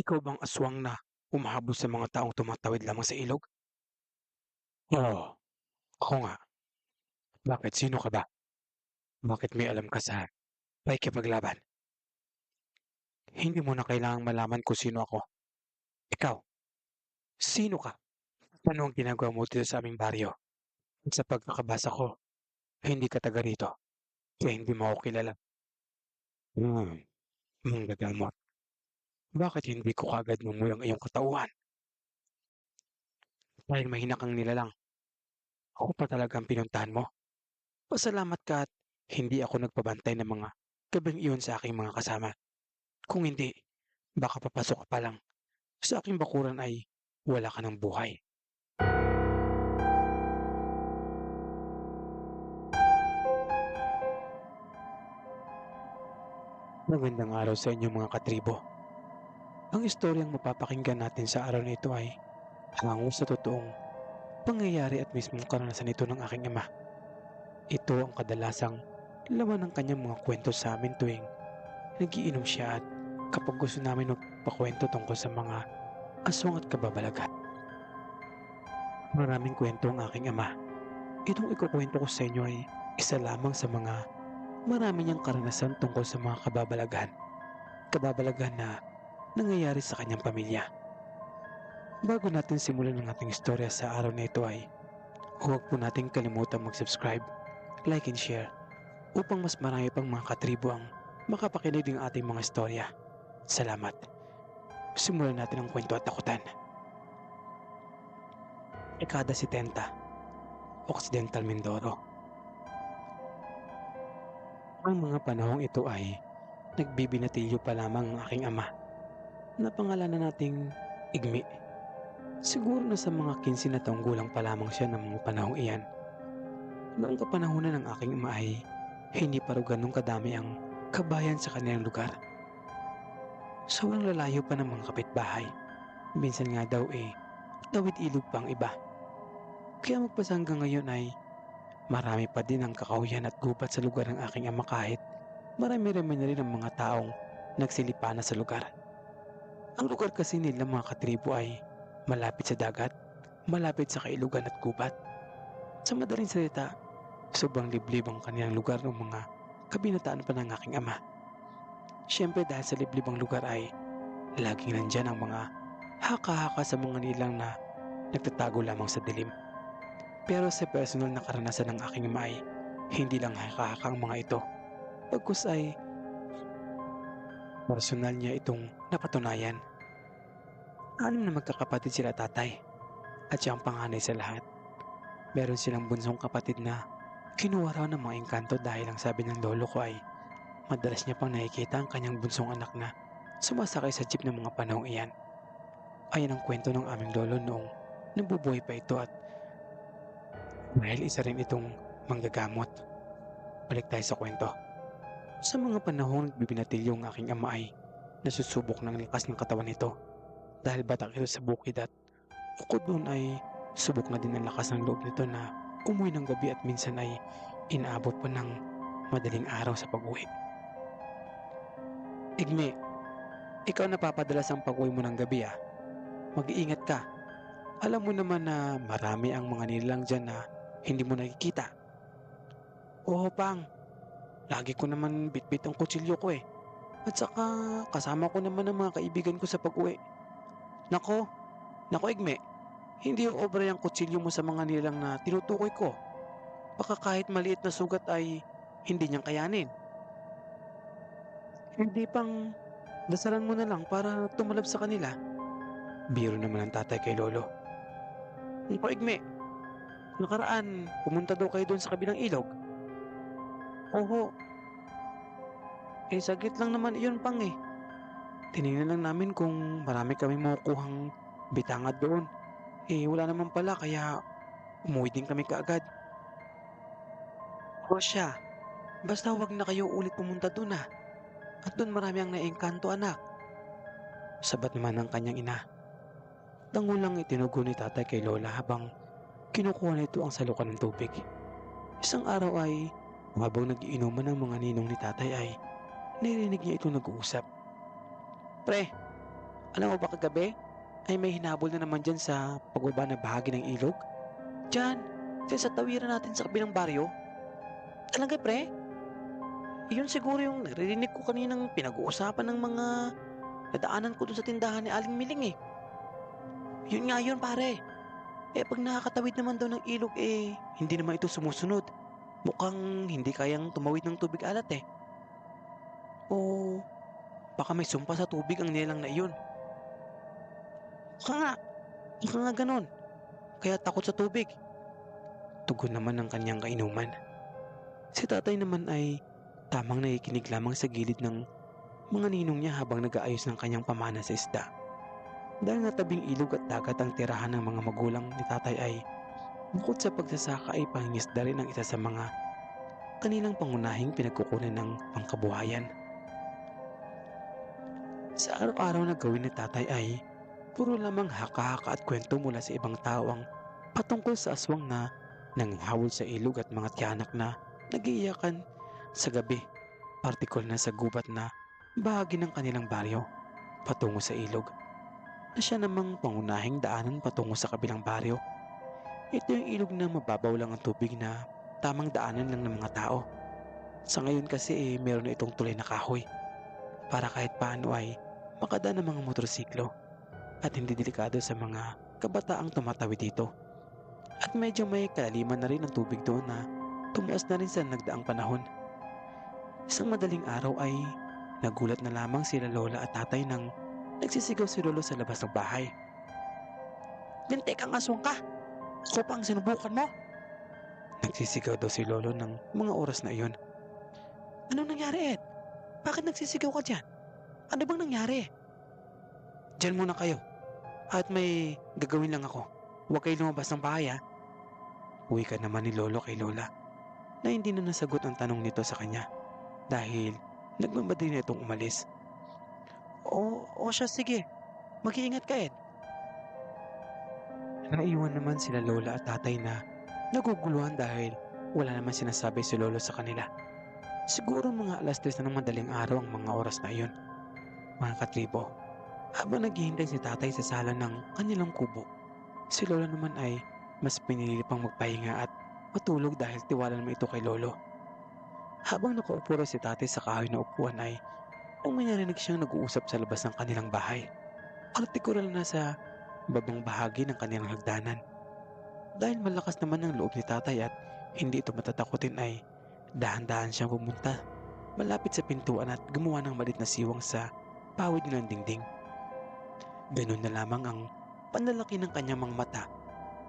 Ikaw bang aswang na humahabol sa mga taong tumatawid lamang sa ilog? Oo, ako nga. Bakit? Sino ka ba? Bakit may alam ka sa pakikipaglaban? Hindi mo na kailangang malaman kung sino ako. Ikaw, sino ka? Ano ang ginagawa mo dito sa aming baryo? Sa pagkakabasa ko, hindi ka taga rito. Kaya hindi mo ako kilala. Hmm, manggagamot. Bakit hindi ko kagad mamuy ang iyong katauhan? Dahil mahina kang nilalang. Ako pa talaga ang pinuntahan mo. Pasalamat ka at hindi ako nagpabantay ng mga gabing iyon sa aking mga kasama. Kung hindi, baka papasok ka pa lang. Sa aking bakuran ay wala ka ng buhay. Magandang araw sa inyo mga katribo. Ang istoryang mapapakinggan natin sa araw na ito ay hango sa totoong pangyayari at mismong karanasan nito ng aking ama. Ito ang kadalasang laman ng kanyang mga kwento sa amin tuwing nagiinom siya at kapag gusto namin magpakwento tungkol sa mga aswang at kababalagan. Maraming kwento ang aking ama. Itong ikukwento ko sa inyo ay isa lamang sa mga marami niyang karanasan tungkol sa mga kababalagan. Kababalagan na nangyayari sa kanyang pamilya. Bago natin simulan ang ating istorya sa araw na ito ay huwag po nating kalimutan mag-subscribe, like and share upang mas marami pang mga katribo ang makapakinig ng ating mga istorya. Salamat. Simulan natin ang kwento at takutan. Ekada 70 Occidental Mindoro Ang mga panahong ito ay nagbibinatilyo pa lamang ang aking ama na pangalanan nating Igmi. Siguro na sa mga 15 na taong gulang pa lamang siya ng mga panahong iyan. Noong kapanahonan ng aking ama ay hindi pa rin ganun kadami ang kabayan sa kanilang lugar. Sobrang lalayo pa ng mga kapitbahay. Minsan nga daw eh, tawid ilog pa ang iba. Kaya magpasa hanggang ngayon ay marami pa din ang kakauyan at gubat sa lugar ng aking ama kahit marami-rami na rin ang mga taong nagsilipana sa lugar. Ang lugar kasi nila mga katribo ay malapit sa dagat, malapit sa kailugan at gubat. Sa madaling salita, sobrang liblib ang kanilang lugar ng mga kabinataan pa ng aking ama. Siyempre dahil sa liblib ang lugar ay laging nandyan ang mga haka-haka sa mga nilang na nagtatago lamang sa dilim. Pero sa personal na karanasan ng aking ama ay hindi lang haka-haka ang mga ito. Pagkus ay personal niya itong napatunayan. Anim na magkakapatid sila tatay at siya ang panganay sa lahat. Meron silang bunsong kapatid na kinuha raw ng mga engkanto dahil ang sabi ng lolo ko ay madalas niya pang nakikita ang kanyang bunsong anak na sumasakay sa jeep ng mga panahong iyan. Ayan ang kwento ng aming lolo noong nabubuhay pa ito at dahil isa rin itong manggagamot. Balik tayo sa kwento. Sa mga panahong nagbibinatilyo ang aking ama ay nasusubok ng likas ng katawan nito dahil batak ito sa bukid at bukod doon ay subok na din ang lakas ng loob nito na umuwi ng gabi at minsan ay inaabot pa ng madaling araw sa pag-uwi. Igme, ikaw napapadalas ang pag-uwi mo ng gabi ah. Mag-iingat ka. Alam mo naman na marami ang mga nilang dyan na hindi mo nakikita. Oo, Pang. Lagi ko naman bitbit ang kutsilyo ko eh. At saka kasama ko naman ang mga kaibigan ko sa pag-uwi. Nako, nako Igme, hindi yung obra yung kutsilyo mo sa mga nilang na tinutukoy ko. Baka kahit maliit na sugat ay hindi niyang kayanin. Hindi pang dasalan mo na lang para tumalab sa kanila. Biro naman ang tatay kay Lolo. Nako Igme, nakaraan pumunta daw kayo doon sa kabilang ilog. Oo. Eh, saglit lang naman iyon pang eh. Tinignan lang namin kung marami kami makukuhang bitangad doon. Eh, wala naman pala kaya umuwi din kami kaagad. O siya, basta huwag na kayo ulit pumunta doon ah. At doon marami ang naengkanto anak. Sabat naman ng kanyang ina. Dangulang itinugo ni tatay kay Lola habang kinukuha nito ang salukan ng tubig. Isang araw ay habang nagiinuman ng mga ninong ni tatay ay narinig niya itong nag-uusap. Pre, alam mo ba kagabi ay may hinabol na naman dyan sa pagbaba na bahagi ng ilog? Diyan, dyan sa tawiran natin sa kabilang baryo. Talaga pre? Iyon siguro yung narinig ko kaninang pinag-uusapan ng mga nadaanan ko dun sa tindahan ni Aling Miling eh. Yun nga yun pare. Eh pag nakakatawid naman daw ng ilog eh, hindi naman ito sumusunod. Mukhang hindi kayang tumawid ng tubig alat eh. O baka may sumpa sa tubig ang nilang na iyon. Baka nga, baka nga ganon. Kaya takot sa tubig. Tugon naman ng kanyang kainuman. Si tatay naman ay tamang nakikinig lamang sa gilid ng mga ninong niya habang nag-aayos ng kanyang pamana sa isda. Dahil nga tabing ilog at dagat ang tirahan ng mga magulang ni tatay ay bukod sa pagsasaka ay pangingisda rin ang isa sa mga kanilang pangunahing pinagkukunan ng pangkabuhayan. Sa araw-araw na gawin ni tatay ay puro lamang haka-haka at kwento mula sa ibang tao ang patungkol sa aswang na nanghawol sa ilog at mga tiyanak na nagiiyakan sa gabi, partikul na sa gubat na bahagi ng kanilang baryo patungo sa ilog na siya namang pangunahing daanan patungo sa kabilang baryo. Ito yung ilog na mababaw lang ang tubig na tamang daanan lang ng mga tao. Sa ngayon kasi eh, meron na itong tulay na kahoy para kahit paano ay makadaan ng mga motorsiklo at hindi delikado sa mga kabataang tumatawid dito. At medyo may kalaliman na rin ang tubig doon na tumaas na rin sa nagdaang panahon. Isang madaling araw ay nagulat na lamang sila lola at tatay nang nagsisigaw si lolo sa labas ng bahay. Lintik kang aswang ka! Ako pa ang sinubukan mo! Nagsisigaw daw si lolo ng mga oras na iyon. Anong nangyari Ed? Bakit nagsisigaw ka dyan? Ano bang nangyari? Diyan muna kayo. At may gagawin lang ako. Huwag kayo lumabas ng bahay ha. Uwi ka naman ni Lolo kay Lola na hindi na nasagot ang tanong nito sa kanya dahil nagmamadali na itong umalis. O, o siya sige. Mag-iingat ka Ed. Naiwan naman sila Lola at tatay na naguguluhan dahil wala naman sinasabi si Lolo sa kanila. Siguro mga alas 3 na ng madaling araw ang mga oras na iyon. Mga katribo, habang naghihintay si tatay sa sala ng kanilang kubo, si Lola naman ay mas pinili pang magpahinga at matulog dahil tiwala naman ito kay Lolo. Habang nakaupo si tatay sa kahoy na upuan ay nung may narinig siyang nag-uusap sa labas ng kanilang bahay. Partikular na sa babang bahagi ng kanilang hagdanan. Dahil malakas naman ang loob ni tatay at hindi ito matatakutin ay dahan-dahan siyang pumunta malapit sa pintuan at gumawa ng malit na siwang sa pawid ng dingding. Ganun na lamang ang panlalaki ng kanyang mga mata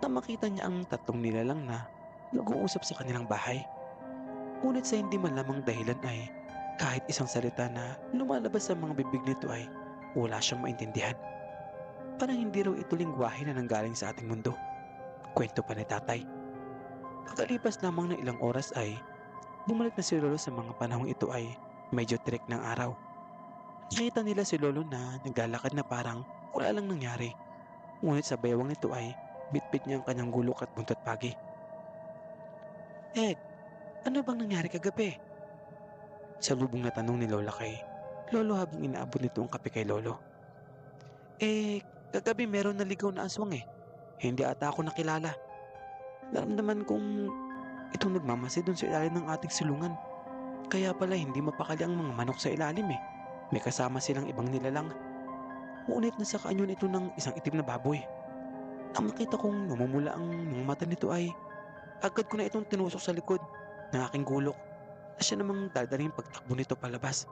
na makita niya ang tatlong nilalang na nag-uusap sa kanilang bahay. Ngunit sa hindi man lamang dahilan ay kahit isang salita na lumalabas sa mga bibig nito ay wala siyang maintindihan. Parang hindi raw ito lingwahe na nanggaling sa ating mundo. Kwento pa ni tatay. Pagkalipas lamang ng ilang oras ay bumalik na si Lolo sa mga panahong ito ay medyo tirik ng araw. Nakita nila si Lolo na naglalakad na parang wala lang nangyari. Ngunit sa baywang nito ay bitbit niya ang kanyang gulok at buntot pagi. Ed, ano bang nangyari kagabi? Sa lubong na tanong ni Lola kay Lolo habang inaabot nito ang kape kay Lolo. Eh, kagabi meron naligaw na aswang eh. Hindi ata ako nakilala. Naramdaman kong itong nagmamasid doon sa ilalim ng ating silungan. Kaya pala hindi mapakali ang mga manok sa ilalim eh. May kasama silang ibang nilalang. Ngunit nasa kanyon ito ng isang itim na baboy. Ang makita kong namumula ang mga mata nito ay agad ko na itong tinusok sa likod ng aking gulok na namang dadaling pagtakbo nito palabas.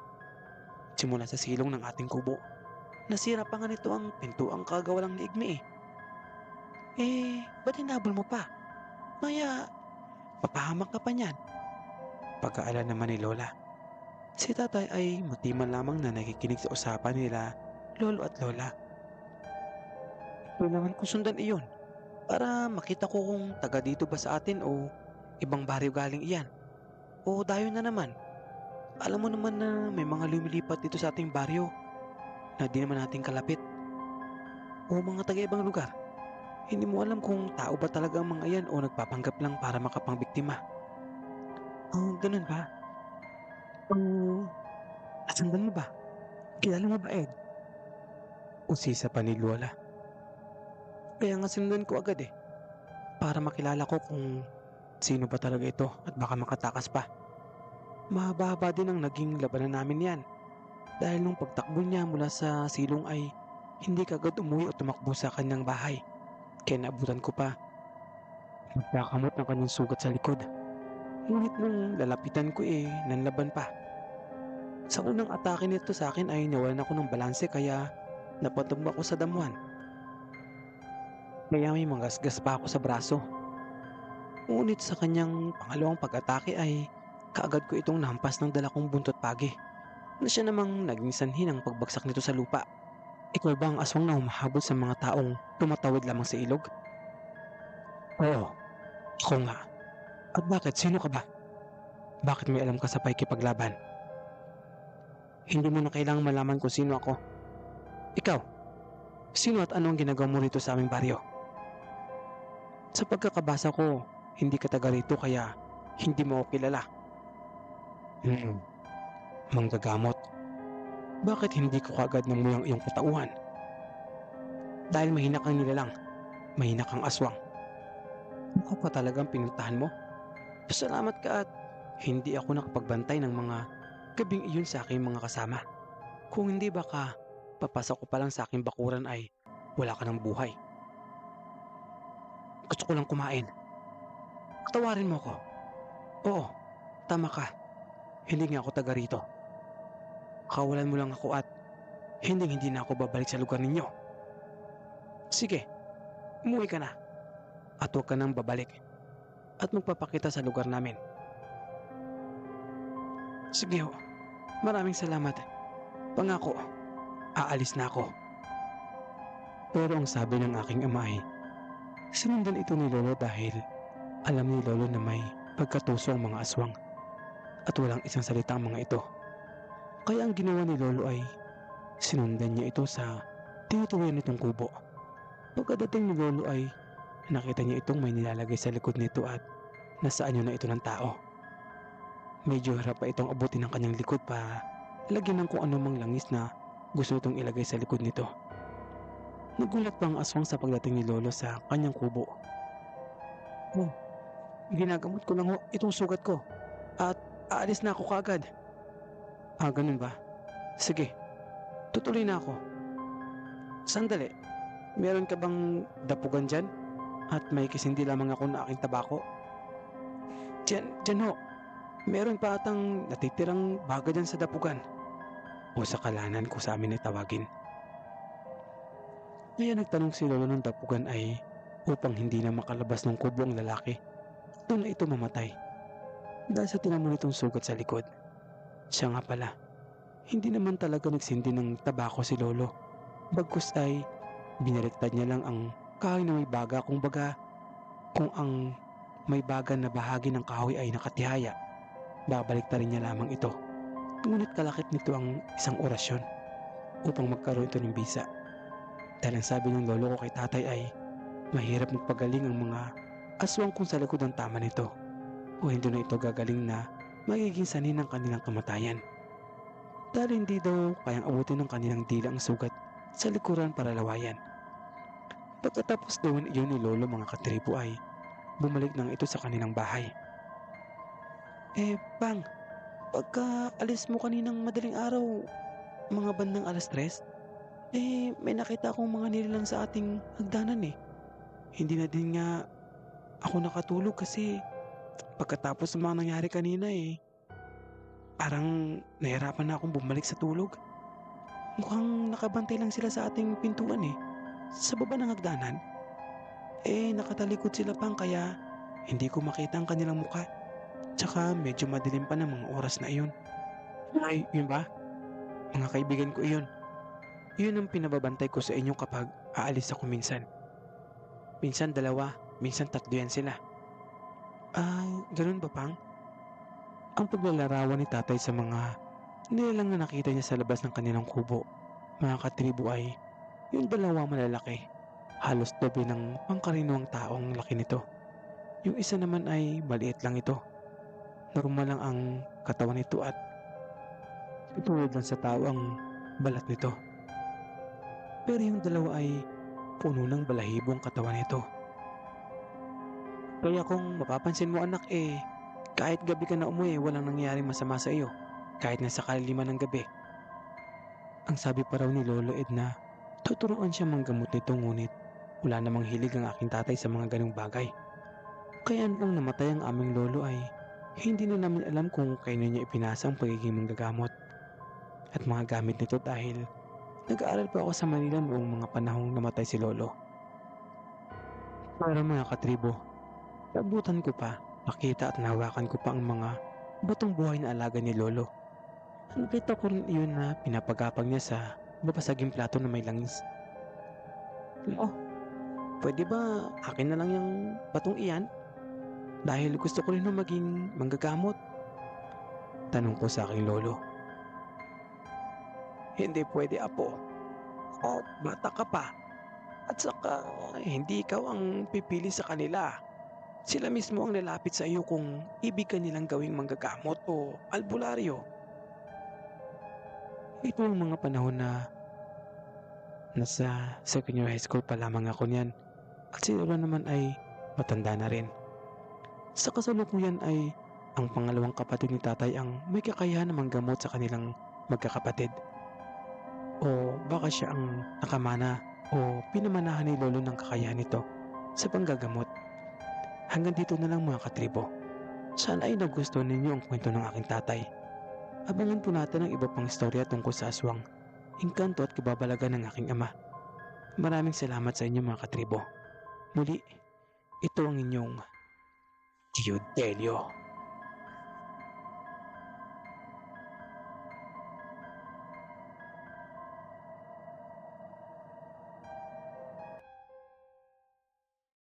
Simula sa silong ng ating kubo. Nasira pa nga nito ang pintuang kagawalang liigmi eh. Eh, ba't hinabol mo pa? Maya, papahamak ka pa niyan. Pagkaala naman ni Lola. Si tatay ay matiman lamang na nakikinig sa usapan nila lolo at lola. Kailangan ko sundan iyon para makita ko kung taga dito ba sa atin o ibang baryo galing iyan. O dayo na naman. Alam mo naman na may mga lumilipat dito sa ating baryo na di naman natin kalapit. O mga taga ibang lugar. Hindi mo alam kung tao ba talaga ang mga iyan o nagpapanggap lang para makapangbiktima. Oh, ganun ba? Oh, nasundan mo ba? Kilala mo ba Ed? Usisa pa ni Lola. Kaya nga sinundan ko agad eh. Para makilala ko kung sino ba talaga ito at baka makatakas pa. Mahaba-haba din ang naging labanan namin yan. Dahil nung pagtakbo niya mula sa silong ay hindi kagad umuwi o tumakbo sa kanyang bahay. Kaya naabutan ko pa. Nagkakamot ng kanyang sugat sa likod. Ngunit nung lalapitan ko eh, nanlaban pa. Sa unang atake nito sa akin ay nawalan ako ng balanse kaya napatumba ako sa damuhan. Kaya may mangasgas pa ako sa braso. Ngunit sa kanyang pangalawang pag-atake ay kaagad ko itong nahampas ng dala kong buntot pagi na siya namang naging sanhi ng pagbagsak nito sa lupa. Ikaw ba ang aswang na humahabol sa mga taong tumatawid lamang sa ilog? Oo, ako nga. At bakit? Sino ka ba? Bakit may alam ka sa paikipaglaban? Hindi mo na kailangang malaman kung sino ako. Ikaw, sino at ano ang ginagawa mo rito sa aming baryo? Sa pagkakabasa ko, hindi ka taga rito kaya hindi mo ako kilala. Hmm, manggagamot. Bakit hindi ko kaagad namuy ang iyong katauhan? Dahil mahina kang nilalang, mahina kang aswang. Ako pa talagang pinuntahan mo? Pasalamat ka at hindi ako nakapagbantay ng mga gabing iyon sa aking mga kasama. Kung hindi baka papasok ko pa lang sa aking bakuran ay wala ka ng buhay. Gusto ko lang kumain. Tawarin mo ko. Oo, tama ka. Hindi nga ako taga rito. Kawalan mo lang ako at hindi hindi na ako babalik sa lugar ninyo. Sige, umuwi ka na. At huwag ka nang babalik. At magpapakita sa lugar namin. Sige ho. Maraming salamat. Pangako, aalis na ako. Pero ang sabi ng aking ama ay, sinundan ito ni Lolo dahil alam ni Lolo na may pagkatuso ang mga aswang at walang isang salita ang mga ito. Kaya ang ginawa ni Lolo ay sinundan niya ito sa tinutuloy nitong kubo. Pagkadating ni Lolo ay nakita niya itong may nilalagay sa likod nito at nasa anyo na ito ng tao. Medyo harap pa itong abutin ng kanyang likod pa lagyan ng kung anumang langis na gusto itong ilagay sa likod nito. Nagulat pa ang aswang sa pagdating ni Lolo sa kanyang kubo. Oh, ginagamot ko lang ho itong sugat ko at aalis na ako kaagad. Ah, ganun ba? Sige, tutuloy na ako. Sandali, meron ka bang dapugan dyan? At may kisindi lamang ako na aking tabako? Diyan, diyan ho. Meron pa atang natitirang baga dyan sa dapugan. O sa kalanan ko sa amin ay tawagin. Kaya nagtanong si Lolo ng dapugan ay upang hindi na makalabas ng kubo ang lalaki. Doon na ito mamatay. Dahil sa tinamo nitong sugat sa likod. Siya nga pala, hindi naman talaga nagsindi ng tabako si Lolo. Bagkus ay binaliktad niya lang ang kahoy na may baga kung baga kung ang may baga na bahagi ng kahoy ay nakatihaya. Babalik rin niya lamang ito. Ngunit kalakip nito ang isang orasyon upang magkaroon ito ng bisa. Dahil ang sabi ng lolo ko kay tatay ay mahirap magpagaling ang mga aswang kung sa likod ang tama nito o hindi na ito gagaling na magiging sanhin ng kanilang kamatayan. Dahil hindi daw kayang abutin ng kanilang dila ang sugat sa likuran para lawayan. Pagkatapos daw iyon ni Lolo mga katribo ay bumalik nang ito sa kanilang bahay. Eh, Pang, pagka alis mo kaninang madaling araw, mga bandang alas tres, eh, may nakita akong mga nilalang sa ating hagdanan eh. Hindi na din nga ako nakatulog kasi pagkatapos ng mga nangyari kanina eh, parang nahirapan na akong bumalik sa tulog. Mukhang nakabantay lang sila sa ating pintuan eh, sa baba ng hagdanan. Eh, nakatalikod sila pang kaya hindi ko makita ang kanilang mukha. Tsaka medyo madilim pa ng mga oras na iyon. Ay, yun ba? Mga kaibigan ko iyon. Yun ang pinababantay ko sa inyo kapag aalis ako minsan. Minsan dalawa, minsan tatlo yan sila. Ah, ganun ba pang? Ang paglalarawan ni tatay sa mga nilalang na nakita niya sa labas ng kanilang kubo, mga katribo ay yung dalawa malalaki. Halos doble ng pangkaraniwang taong laki nito. Yung isa naman ay maliit lang ito. normal lang ang katawan nito at tutulad lang sa tao ang balat nito. Pero yung dalawa ay puno ng balahibo ang katawan nito. Kaya kung mapapansin mo anak eh, kahit gabi ka na umuwi, walang nangyari masama sa iyo. Kahit nasa kaliliman ng gabi. Ang sabi pa raw ni Lolo Ed na tuturuan siya manggamot nito ngunit wala namang hilig ang aking tatay sa mga ganong bagay. Kaya nang namatay ang aming lolo ay hindi na namin alam kung kailan niya ipinasa ang pagiging manggagamot at mga gamit nito dahil nag-aaral pa ako sa Manila noong mga panahong namatay si lolo. Para mga katribo, nabutan ko pa, nakita at nahawakan ko pa ang mga batong buhay na alaga ni lolo. Nakita ko rin iyon na pinapagapag niya sa babasaging plato na may langis. Oh, pwede ba akin na lang yung batong iyan? Dahil gusto ko rin na maging manggagamot. Tanong ko sa aking lolo. Hindi pwede apo. O, bata ka pa. At saka, hindi ikaw ang pipili sa kanila. Sila mismo ang lalapit sa iyo kung ibig ka nilang gawing manggagamot o albularyo. Ito ang mga panahon na nasa second year high school pa lamang ako niyan. At si Lola naman ay matanda na rin. Sa kasalukuyan ay ang pangalawang kapatid ni tatay ang may kakayahan na manggamot sa kanilang magkakapatid. O baka siya ang nakamana o pinamanahan ni lolo ng kakayahan nito sa panggagamot. Hanggang dito na lang mga katribo. Sana ay nagustuhan ninyo ang kwento ng aking tatay. Abangan po natin ang iba pang istorya tungkol sa aswang, engkanto at kababalagan ng aking ama. Maraming salamat sa inyo mga katribo. Muli, ito ang inyong Tio Delio.